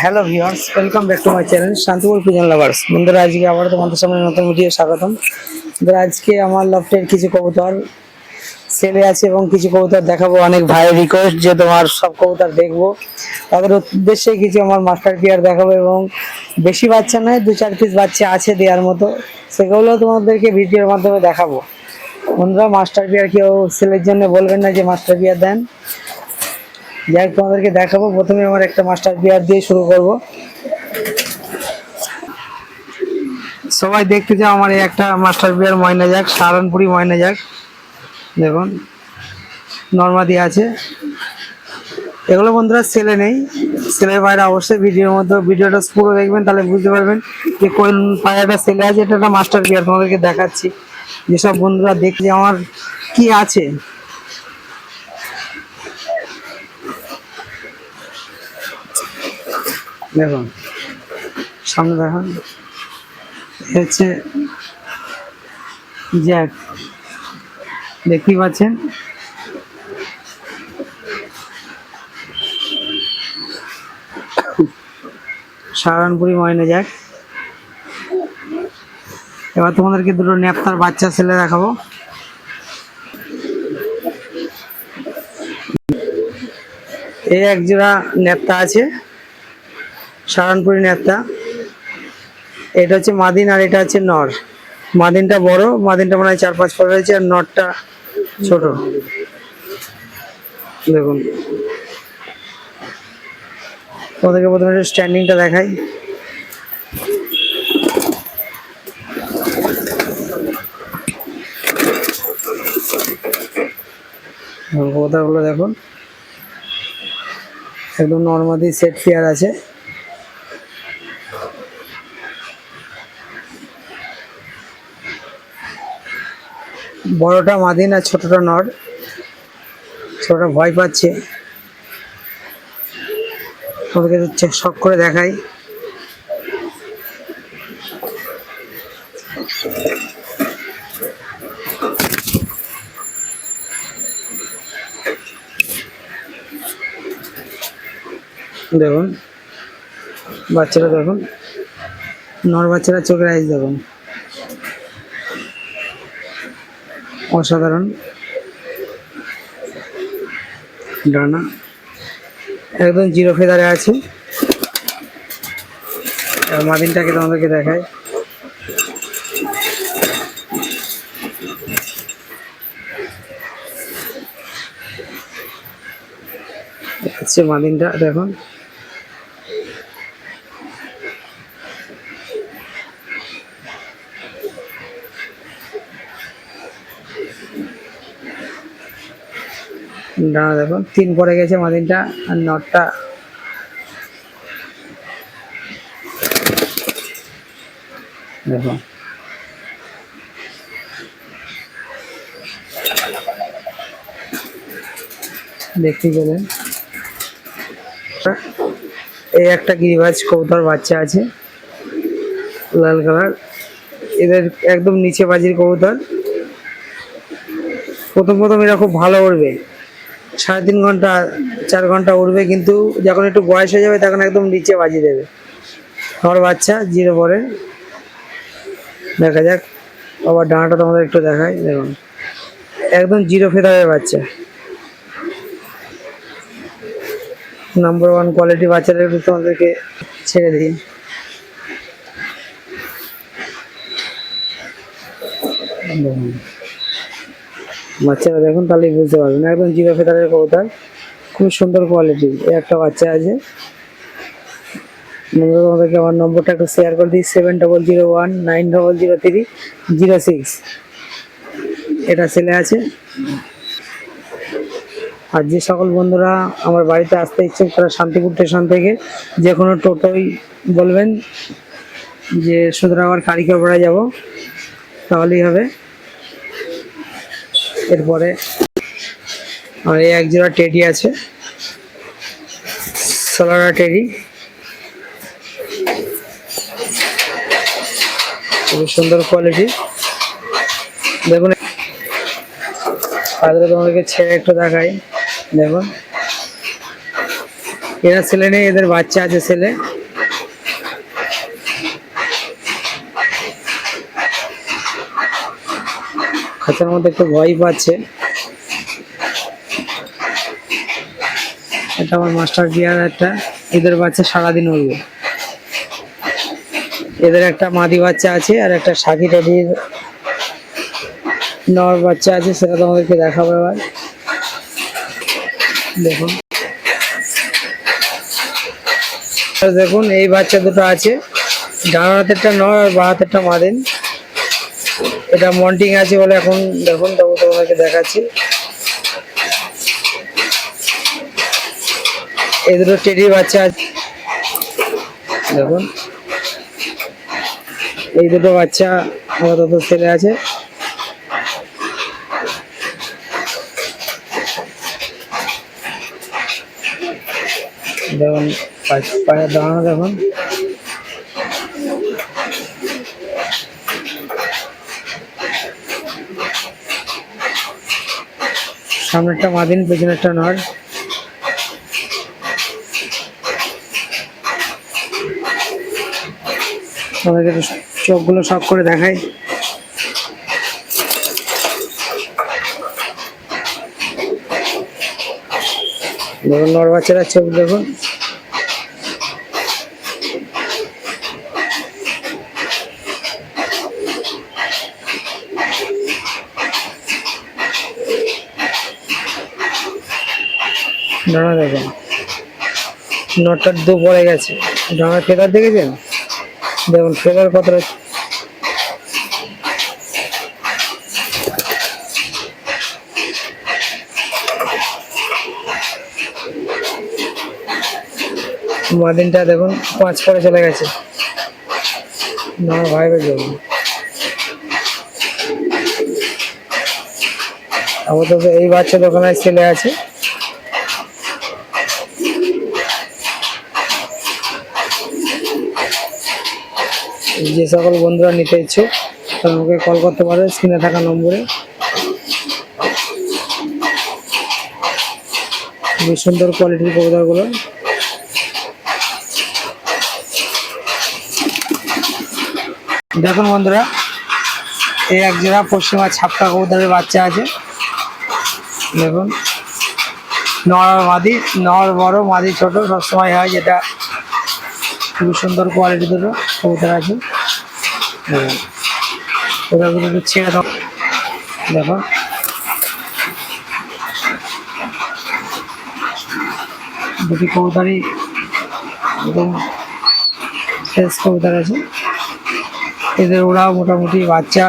Hello viewers welcome back to my channel Shantipur pigeon lovers বন্ধুরা, আজকে আবার তোমাদের সামনে নতুন ভিডিও স্বাগতম। বন্ধুরা, আজকে আমার লফটের কিছু কবুতর সেলে আছে এবং কিছু কবুতর দেখাবো। অনেক ভাইয়ের রিকোয়েস্ট যে তোমার সব কবুতর দেখব। তাদের উদ্দেশ্যে কিছু আমার মাস্টার পিয়ার দেখাবো এবং বেশি বাচ্চা নয়, দু চার পিস বাচ্চা আছে দেওয়ার মতো। সেগুলো তোমাদেরকে ভিডিওর মাধ্যমে দেখাবো। বন্ধুরা মাস্টার পিয়ার কেউ সেলের জন্য বলবেন না যে মাস্টার পিয়ার দেন। যাই তোমাদেরকে দেখাবো। প্রথমে আমার একটা মাস্টার বিয়ার দিয়ে শুরু করব। সবাই দেখতে চাও আমার এই একটা মাস্টার বিয়ার ময়না যাক সাহারানপুরি ময়না যাক। দেখুন নর্মাদি আছে। এগুলো বন্ধুরা সেলে নেই। সেলের বাইরে অবশ্যই ভিডিওর মধ্যে, ভিডিওটা পুরো দেখবেন, তাহলে বুঝতে পারবেন যে কোন পায়রাটা সেলে আছে, এটা একটা মাস্টার বিয়ার তোমাদেরকে দেখাচ্ছি। যেসব বন্ধুরা দেখছে আমার কি আছে দেখুন, সামনে দেখুন হচ্ছে জ্যাক। দেখতেই পাচ্ছেন? সাহারানপুরি ময়না জ্যাক। এবার তোমাদেরকে দুটো ন্যাপতার বাচ্চা ছেলে দেখাবো। এই এক জোড়া ন্যাপতা আছে। সারানপুরি নেতা। এটা হচ্ছে মাদিন আর এটা হচ্ছে নর। মাদিনটা বড়, মাদিনটা মনে হয় চার পাঁচ পর রয়েছে আর নরটা ছোট। দেখুন। তোমাদেরকে প্রথমে স্ট্যান্ডিংটা দেখাই। কবুতরগুলো দেখুন। একদম নর্মালি সেট পেয়ার আছে। বড়টা মাদিন আর ছোটটা নর। ছোটটা ভয় পাচ্ছে। ওদেরকে হচ্ছে শখ করে দেখাই। দেখুন। বাচ্চারা দেখুন। নর বাচ্চারা চোখের আইস দেখুন। অসাধারণ। ডানা। একদম জিরো ফেদারে আছে। মাদিনটাকে তোমাদেরকে দেখায় হচ্ছে মাদিনটা দেখুন। ডানা দেখুন তিন পরে গেছে মাদিনটা আর নটটা। দেখুন দেখতে পেলেন এই একটা গিরিবাজ কবুতর বাচ্চা আছে, লাল কালার। এদের একদম নিচে বাজির কবুতর। প্রথম প্রথম এরা খুব ভালো উড়বে। সাড়ে তিন ঘণ্টা, চার ঘণ্টা উঠবে কিন্তু যখন একটু বয়স হয়ে যাবে তখন একদম নিচে বাজিয়ে দেবে। আমার বাচ্চা জিরো পরে দেখা যাক। আবার ডানাটা তোমাদের একটু দেখায় দেখুন। একদম জিরো ফেদারের বাচ্চা। নাম্বার ওয়ান কোয়ালিটি বাচ্চাদের একটু তোমাদেরকে ছেড়ে দিই। বাচ্চারা দেখুন, তাহলেই বুঝতে পারবেন। একদম জিরো ফেদারের কবুতর, খুব সুন্দর কোয়ালিটি একটা বাচ্চা আছে। তোমাদেরকে আমার নম্বরটা একটু শেয়ার করে দিই seven double zero one nine double zero three zero six এটা ছেলে আছে। আর যে সকল বন্ধুরা আমার বাড়িতে আসতে ইচ্ছুক, তারা শান্তিপুর স্টেশন থেকে যে কোনো টোটোই বলবেন যে, সুতরাং সুন্দরাবার কারিকাপাড়া যাব, তাহলেই হবে। এরপরে আমার এই এক জোড়া টেডি আছে। সোলারা টেডি। খুবই সুন্দর কোয়ালিটি দেখুন তাহলে তোমাদেরকে ছেড়ে একটু দেখাই। দেখুন। এরা ছেলে নেই, এদের বাচ্চা আছে ছেলে। খাঁচার মধ্যে একটু ভয় পাচ্ছে। এটা আমার মাস্টার গিয়ার একটা। এদের বাচ্চা সারাদিন উঠবে এদের একটা মাদি বাচ্চা আছে আর একটা সাকি টাকির নর বাচ্চা আছে, সেটা তোমাদেরকে দেখাবো এবার। দেখুন। দেখুন, এই বাচ্চা দুটো আছে। ডান হাতেরটা নর আর বাঁ হাতেরটা মাদেন। এটা মন্টিং আছে বলে এখন দেখুন তবু তোমাদেরকে দেখাচ্ছি। এই দুটো টেডি বাচ্চা আছে। দেখুন। এই দুটো বাচ্চা আপাতত ছেলে আছে। দেখুন পায়ে দাঁড়ানো দেখুন। সামনেরটা মাদিন একটা নর। আমাদেরকে চোখগুলো সব করে দেখুন নর বাচ্চারা চোখ দেখুন। ডানা দেখুন নটার দু পড়ে গেছে। ডানার ফেদার দেখেছেন? দেখুন, ফেদার কতটা মাদিনটা দেখুন, পাঁচ পরে চলে গেছে। না ভাই ভাই আপাতত এই বাচ্চা দোকানে ছেলে আছে। যে সকল বন্ধুরা নিতে ইচ্ছুক, তারা আমাকে কল করতে পারে স্ক্রিনে থাকা নম্বরে। খুবই সুন্দর কোয়ালিটির কবুতরগুলো। দেখুন বন্ধুরা, এই এক জোড়া পশ্চিমা ছাপকা কবুতরের বাচ্চা আছে। দেখুন, নর মাদি, নর বড়, মাদি ছোট, সবসময় হয় যেটা খুবই সুন্দর কোয়ালিটি দুটো কবুতর আছে দেখো। দুটি কবুতরই একদম ফ্রেশ আছে। এদের ওরাও মোটামুটি বাচ্চা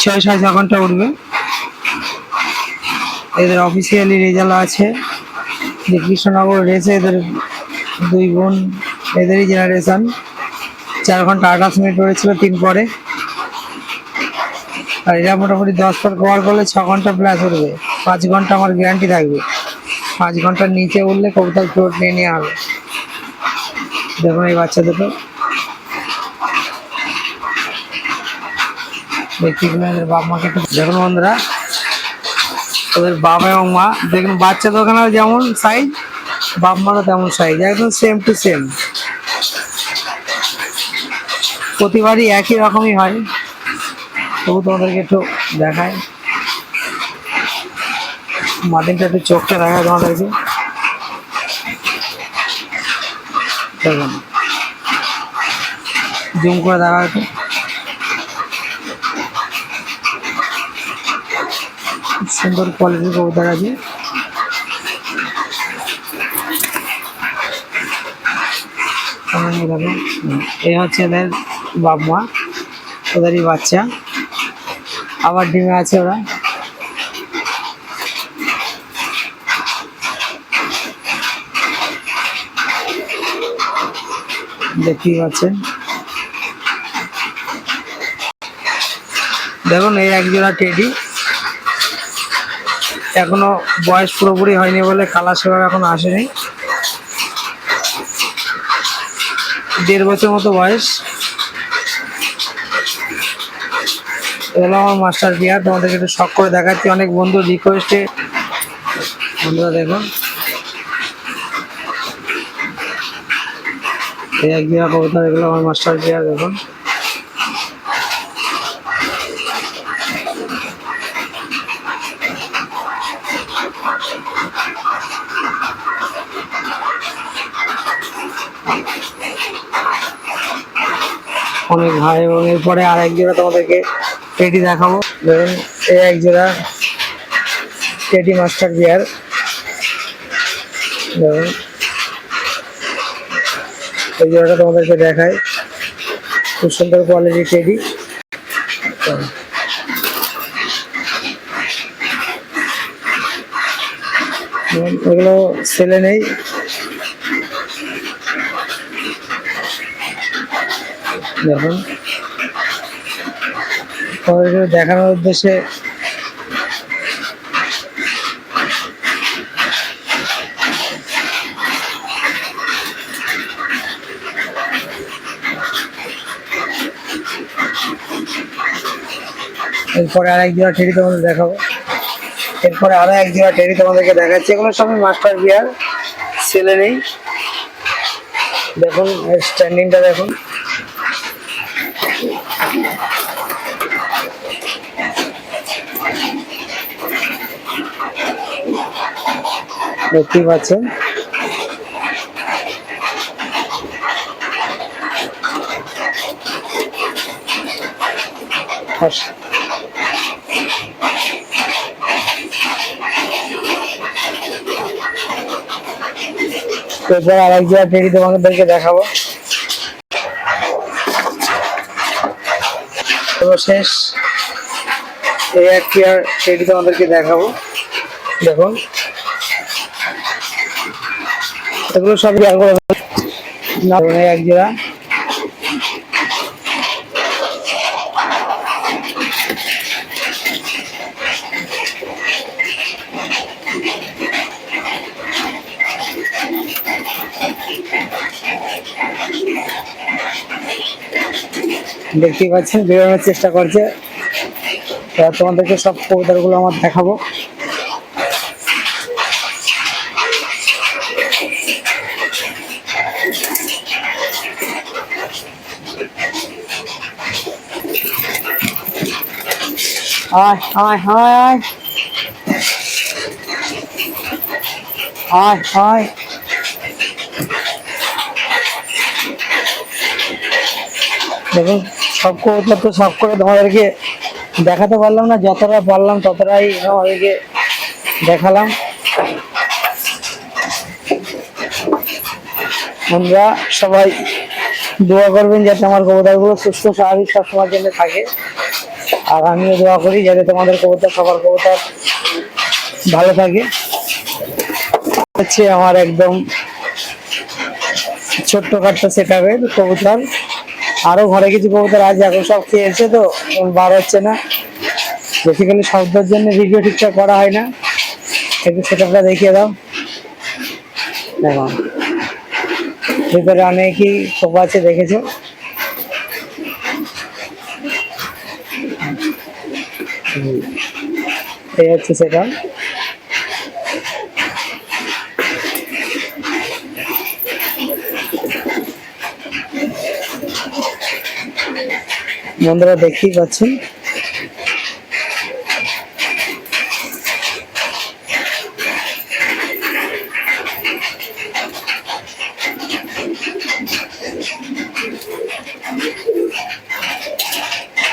ছয় সাড়ে ছ ঘণ্টা উঠবে। এদের অফিসিয়ালি রেজাল্ট আছে। কৃষ্ণনগর রেসে এদের দুই বোন এদেরই জেনারেশন চার ঘণ্টা আঠাশ মিনিট উড়েছিল তিন পরে। আর এরা মোটামুটি দশ পর কভার করলে ছ ঘণ্টা প্লাস উঠবে। পাঁচ ঘণ্টা আমার গ্যারান্টি থাকবে। পাঁচ ঘণ্টার নিচে উঠলে কবুতর ফ্লোট নিয়ে নেওয়া হবে। দেখুন এই বাচ্চা দুটো। বাপ মাকে দেখুন বন্ধুরা, ওদের বাবা এবং মা। দেখুন বাচ্চা দোকানেও যেমন সাইজ বাপ মারও তেমন সাইজ একদম সেম টু সেম প্রতিবারই একই রকমই হয়। তবু তোমাদেরকে একটু দেখায় মাদিনটা একটু চোখটা দেখায় তোমাদেরকে। দেখুন। জুম করে দেখা একটু। সুন্দর কোয়ালিটির কবুতর আছে। এই হচ্ছে এদের বাপ মা ওদেরই বাচ্চা। আবার ডিমে আছে ওরা। দেখতেই পাচ্ছেন। দেখুন, এই এক জোড়া টেডি। এখনও বয়স পুরোপুরি হয়নি বলে কালার সেভাবে এখন আসেনি। দেড় বছর মতো বয়স। এগুলো আমার মাস্টার বিয়ার তোমাদেরকে একটু শখ করে দেখাচ্ছি। অনেক বন্ধু রিকোয়েস্টে বন্ধুরা দেখুন। এই এক জায়গা কবুতর এগুলো আমার মাস্টার গিয়ার দেখুন। অনেক ভাই এবং এরপরে আর এক জোড়া তোমাদেরকে টেডি দেখাবো। ধরুন, এই এক জোড়া টেডি মাস্টার বিয়ার। ধরুন, এই জোড়াটা তোমাদেরকে দেখায় খুব সুন্দর কোয়ালিটি টেডি এগুলো সেলে নেই। দেখুন তোমাদেরকে দেখানোর উদ্দেশ্যে এরপরে আর এক জোড়া টেরি তোমাদের দেখাবো। এরপরে আরও এক জোড়া টেরি তোমাদেরকে দেখাচ্ছি। এগুলো সবই মাস্টার বিয়ার সেলে নেই। দেখুন স্ট্যান্ডিংটা দেখুন। দেখতেই পাচ্ছেন। এরপর আর এক জায়গা টেরি তোমাদেরকে দেখাবো। সর্বশেষ এই একটি আর টেরি তোমাদেরকে দেখাবো। দেখুন। এগুলো সব ইয়ার করে এক জোড়া। দেখতেই পাচ্ছেন, বেরোনোর চেষ্টা করছে। তোমাদেরকে সব কবুতরগুলো আমার দেখাবো। আয় আয় আয় আয় আয় আয় দেখুন সব কবুতর তো সব করে তোমাদেরকে দেখাতে পারলাম না, যতটা পারলাম ততটাই আমাদেরকে দেখালাম। বন্ধুরা, সবাই দোয়া করবেন যাতে আমার কবুতরগুলো সুস্থ, স্বাভাবিক সবসময়ের জন্য থাকে। আর আমিও দোয়া করি যাতে তোমাদের কবুতর, সবার কবুতর ভালো থাকে। হচ্ছে আমার একদম ছোট্ট কাটটা সেট কবুতর। আরও ঘরে কিছু কবুতর আছে, এখন সব খেয়েছে তো বার হচ্ছে না। বেসিক্যালি শব্দের জন্য ভিডিও ঠিকঠাক করা হয় না। একটু সেটআপটা দেখিয়ে দাও। দেখো। ভিতরে অনেকই খোপা আছে, দেখেছ? এই হচ্ছে সেটা বন্ধুরা দেখতেই পাচ্ছেন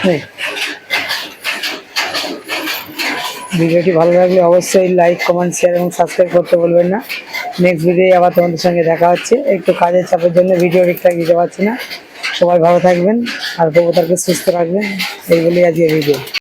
এই। ভিডিওটি ভালো লাগলে অবশ্যই লাইক কমেন্ট শেয়ার এবং সাবস্ক্রাইব করতে বলবেন না। নেক্সট ভিডিও আবার তোমাদের সঙ্গে দেখা হচ্ছে। একটু কাজের চাপের জন্য ভিডিও ঠিকঠাক দিতে পারছি না। সবাই ভালো থাকবেন, আর কবুতরকে সুস্থ রাখবেন। এইগুলি আজকে ভিডিও